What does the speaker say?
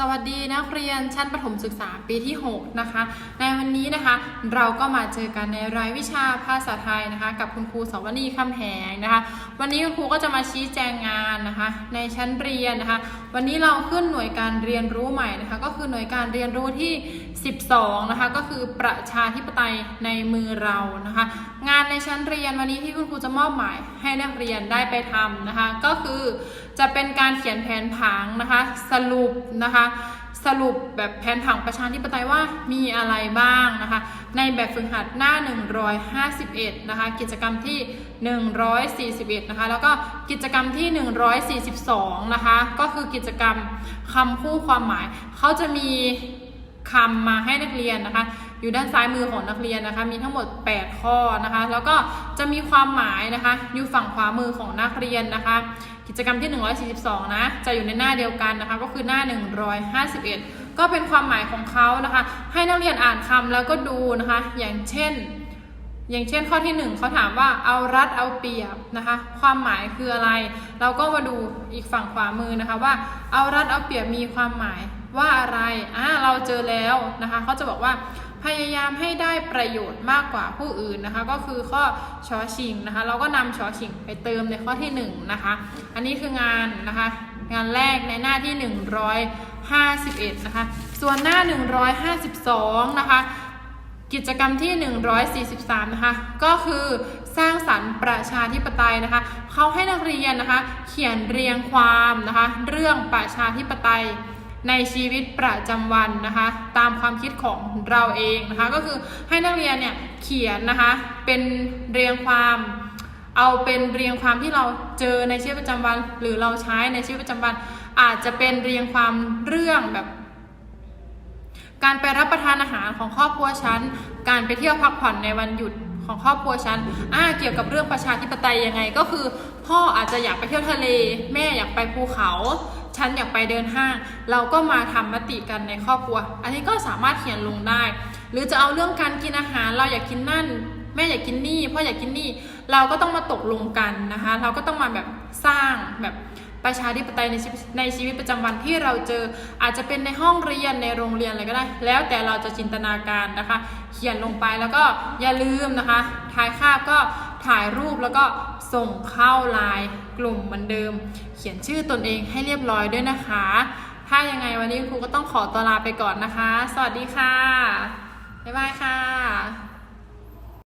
สวัสดีนักเรียนชั้นประถมศึกษาปีที่ 6 นะคะ ในวันนี้นะคะเราก็มาเจอกันในรายวิชาภาษาไทยนะคะ กับคุณครูสวนีคำแหงนะคะ วันนี้คุณครูก็จะมาชี้แจงงานนะคะ ในชั้นเรียนนะคะ วันนี้เราขึ้นหน่วยการเรียนรู้ใหม่นะคะ ก็คือหน่วยการเรียนรู้ที่ 12 นะคะ ก็คือประชาธิปไตยในมือเรานะคะ งานในชั้นเรียนวันนี้ที่คุณครูจะมอบหมายให้นักเรียนได้ไปทำนะคะ ก็คือจะเป็นการเขียนแผนผังนะคะ สรุปนะคะสรุปแบบแผนผังประชาธิปไตยว่ามีอะไรบ้างนะคะ ในแบบฝึกหัดหน้า 151 นะคะ กิจกรรมที่ 141 นะคะ แล้วก็กิจกรรมที่ 142 นะคะ ก็คือกิจกรรมคำคู่ความหมาย เขาจะมีคำมาให้นักเรียนนะคะ อยู่ด้านซ้ายมือของนักเรียนนะคะ มีทั้งหมด 8 ข้อนะคะ แล้วก็จะมีความหมายนะคะ อยู่ฝั่งขวามือของนักเรียนนะคะ กิจกรรมที่ 142 นะ จะอยู่ในหน้าเดียวกันนะคะ ก็คือหน้า 151 ก็เป็นความหมายของเขานะคะ ให้นักเรียนอ่านคำแล้วก็ดูนะคะ อย่างเช่น อย่างเช่นข้อที่หนึ่งเขาถามว่าเอารัดเอาเปรียบนะคะ ความหมายคืออะไร เราก็มาดูอีกฝั่งขวามือนะคะว่าเอารัดเอาเปรียบมีความหมายว่าอะไร อ่า เราเจอแล้วนะคะ เขาจะบอกว่า พยายามให้ได้ประโยชน์มากกว่าผู้อื่นนะคะ ก็คือข้อชอชิงนะคะ เราก็นำชอชิงไปเติมในข้อที่หนึ่งนะคะ อันนี้คืองานนะคะ งานแรกในหน้าที่ 151 นะคะ ส่วนหน้า 152 นะคะกิจกรรมที่ 143 นะคะ ก็คือสร้างสรรค์ประชาธิปไตยนะคะ เขาให้นักเรียนนะคะ เขียนเรียงความนะคะ เรื่องประชาธิปไตย ในชีวิตประจำวันนะคะ ตามความคิดของเราเองนะคะ ก็คือให้นักเรียนเนี่ยเขียนนะคะเป็นเรียงความเอาเป็นเรียงความที่เราเจอในชีวิตประจำวัน หรือเราใช้ในชีวิตประจำวัน อาจจะเป็นเรียงความเรื่องแบบ การไปรับประทานอาหารของครอบครัวฉันการไปเที่ยวพักผ่อนในวันหยุดของครอบครัวฉันอ่าเกี่ยวกับเรื่องประชาธิปไตยยังไงก็คือ พ่ออาจจะอยากไปเที่ยวทะเล แม่อยากไปภูเขา ฉันอยากไปเดินห้าง เราก็มาทำมติกันในครอบครัว อันนี้ก็สามารถเขียนลงได้ หรือจะเอาเรื่องการกินอาหาร เราอยากกินนั่น แม่อยากกินนี่พ่ออยากกินนี่ เราก็ต้องมาตกลงกันนะคะ เราก็ต้องมาแบบสร้างแบบประชาธิปไตยในชีวิตในชีวิตประจำวันที่เราเจออาจจะเป็นในห้องเรียนในโรงเรียนอะไรก็ได้ แล้วแต่เราจะจินตนาการนะคะ เขียนลงไปแล้วก็อย่าลืมนะคะถ่ายภาพก็ ถ่ายรูปแล้วก็ส่งเข้าไลน์กลุ่มเหมือนเดิม เขียนชื่อตนเองให้เรียบร้อยด้วยนะคะ ถ้ายังไงวันนี้ครูก็ต้องขอตัวลาไปก่อนนะคะ สวัสดีค่ะ บ๊ายบายค่ะ